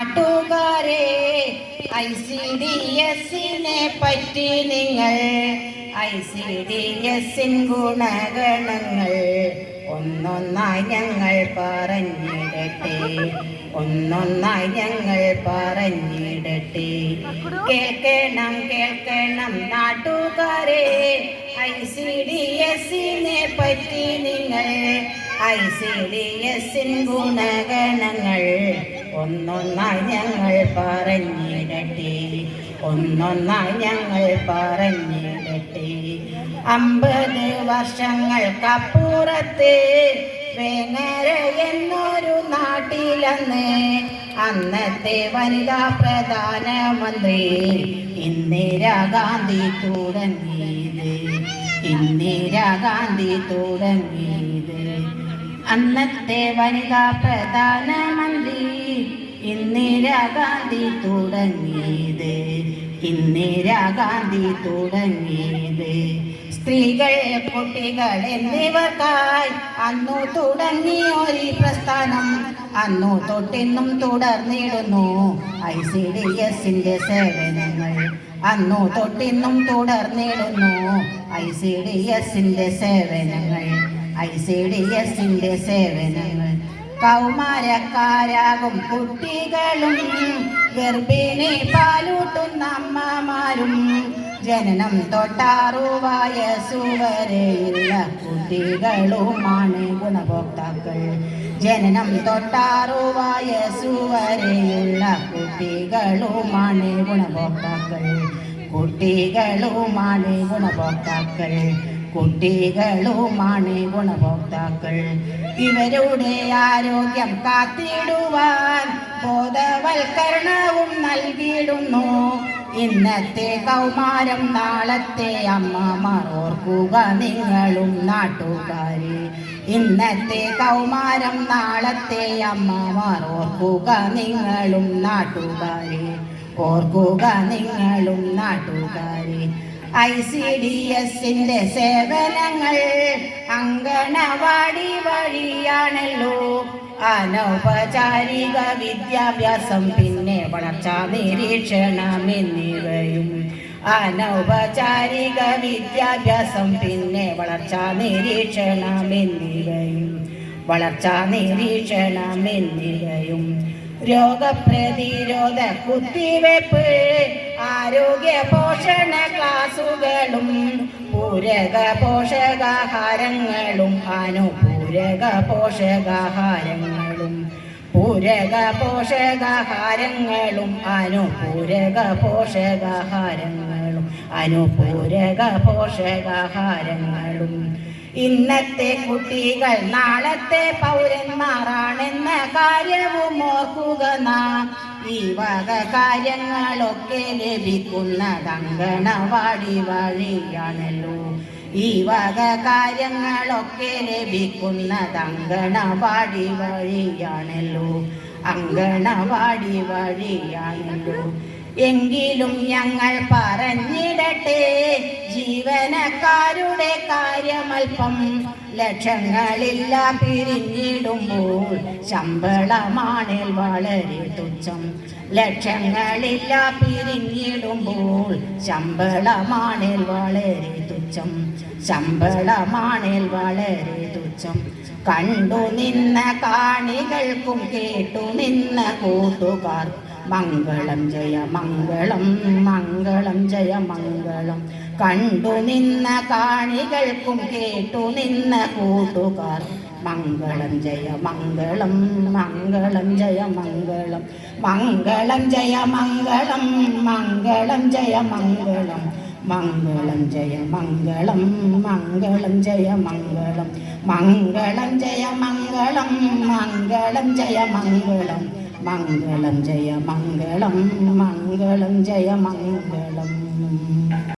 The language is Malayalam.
നാട്ടുകാരെ ഐ സി ഡി എസിനെ പറ്റി നിങ്ങൾ ഐ സി ഡി എസിൻ ഗുണഗണങ്ങൾ ഒന്നൊന്നായി ഞങ്ങൾ പറഞ്ഞിടട്ടെ ഒന്നൊന്നായി ഞങ്ങൾ പറഞ്ഞിടട്ടെ. കേൾക്കണം കേൾക്കണം നാട്ടുകാരെ ഐ സി ഡി എസിനെ പറ്റി നിങ്ങൾ ഐ സി ഡി എസിൻ ഗുണഗണങ്ങൾ ഒന്നൊന്നായി ഞങ്ങൾ പറഞ്ഞിടട്ടെ. ഒന്നൊന്നായി ഞങ്ങൾ പറഞ്ഞിടട്ടെ. അമ്പത് വർഷങ്ങൾക്കപ്പുറത്ത് വേങ്ങര എന്നൊരു നാട്ടിലന്ന് അന്നത്തെ വനിതാ പ്രധാനമന്ത്രി ഇന്ദിരാഗാന്ധി തുടങ്ങിയത്. ഇന്ദിരാഗാന്ധി തുടങ്ങിയത്. അന്നത്തെ വനിതാ പ്രധാനമന്ത്രി ഇന്ദിരാഗാന്ധി തുടങ്ങിയത് ഇന്ദിരാഗാന്ധി തുടങ്ങിയത്. സ്ത്രീകൾ കുട്ടികൾ എന്നിവർക്കായി അന്നു തുടങ്ങിയ ഒരു പ്രസ്ഥാനം. അന്നു തൊട്ടിന്നും തുടർന്നിടുന്നു ഐ സി ഡി എസിന്റെ സേവനങ്ങൾ. അന്നു തൊട്ടിന്നും തുടർന്നിടുന്നു ഐ സി ഡി എസിന്റെ സേവനങ്ങൾ. ഐ സി ഡി എസിന്റെ സേവനങ്ങൾ. കൗമാരക്കാരാകും കുട്ടികളും. ഗർഭിണി പാലൂട്ടുന്ന അമ്മമാരും ജനനം തൊട്ടാറു വയസ്സുവരെയുള്ള കുട്ടികളുമാണ് ഗുണഭോക്താക്കൾ. ജനനം തൊട്ടാറു വയസ്സുവരെയുള്ള കുട്ടികളുമാണ് ഗുണഭോക്താക്കൾ. കുട്ടികളുമാണ് ഗുണഭോക്താക്കൾ. കുട്ടികളുമാണ് ഗുണഭോക്താക്കൾ. ഇവരുടെ ആരോഗ്യം കാത്തിടുവാൻ ബോധവൽക്കരണവും നൽകിയിടുന്നു. ഇന്നത്തെ കൗമാരം നാളത്തെ അമ്മമാർ ഓർക്കുക നിങ്ങളും നാട്ടുകാരി. ഇന്നത്തെ കൗമാരം നാളത്തെ അമ്മമാർ ഓർക്കുക നിങ്ങളും നാട്ടുകാരി. ഓർക്കുക നിങ്ങളും നാട്ടുകാരെ. ഐ സി ഡി എസിന്റെ സേവനങ്ങൾ അങ്കണവാടി വഴിയാണല്ലോ. അനൗപചാരിക വിദ്യാഭ്യാസം പിന്നെ വളർച്ചാ നിരീക്ഷണം എന്നിവയും അനൗപചാരിക വിദ്യാഭ്യാസം പിന്നെ വളർച്ചാ നിരീക്ഷണം എന്നിവയും വളർച്ചാ നിരീക്ഷണം എന്നിവയും രോഗപ്രതിരോധ കുത്തിവെപ്പ് ആരോഗ്യ പോഷണ ക്ലാസുകളും പൂരക പോഷകാഹാരങ്ങളും അനുപൂരക പോഷകാഹാരങ്ങളും പൂരക പോഷകാഹാരങ്ങളും അനുപൂരക പോഷകാഹാരങ്ങളും അനുപൂരക പോഷകാഹാരങ്ങളും ഇന്നത്തെ കുട്ടികൾ നാളത്തെ പൗരന്മാരാണെന്ന കാര്യവും ഓർക്കുക നാം. ഈ വക കാര്യങ്ങളൊക്കെ ലഭിക്കുന്നത് അങ്കണവാടി വഴിയാണല്ലോ. ഈ വക കാര്യങ്ങളൊക്കെ ലഭിക്കുന്നത് അങ്കണവാടി വഴിയാണല്ലോ. അങ്കണവാടി വഴിയാണല്ലോ. എങ്കിലും ഞങ്ങൾ പറഞ്ഞിടട്ടെ. ജീവനക്കാരുടെ കാര്യമൽപ്പം ലക്ഷങ്ങളില്ല പിരിഞ്ഞിടുമ്പോൾ ശമ്പളമാണിൽ വളരെ തുച്ഛം. ലക്ഷങ്ങളില്ല പിരിഞ്ഞിടുമ്പോൾ ശമ്പളമാണിൽ വളരെ തുച്ഛം. ശമ്പളമാണിൽ വളരെ തുച്ഛം. കണ്ടു നിന്ന കാണികൾക്കും കേട്ടു നിന്ന കൂട്ടുകാർ മംഗളം ജയ മംഗളം മംഗളം ജയ മംഗളം കണ്ടു നിന്ന കാണികൾക്കും കേട്ടു നിന്ന കൂട്ടുകാർ മംഗളം ജയ മംഗളം മംഗളം ജയ മംഗളം മംഗളം ജയ മംഗളം മംഗളം ജയ മംഗളം മംഗളം ജയ മംഗളം മംഗളം ജയ മംഗളം മംഗളം ജയ മംഗളം മംഗളം ജയ മംഗളം മംഗളം ജയ മംഗളം മംഗളം ജയ മംഗളം.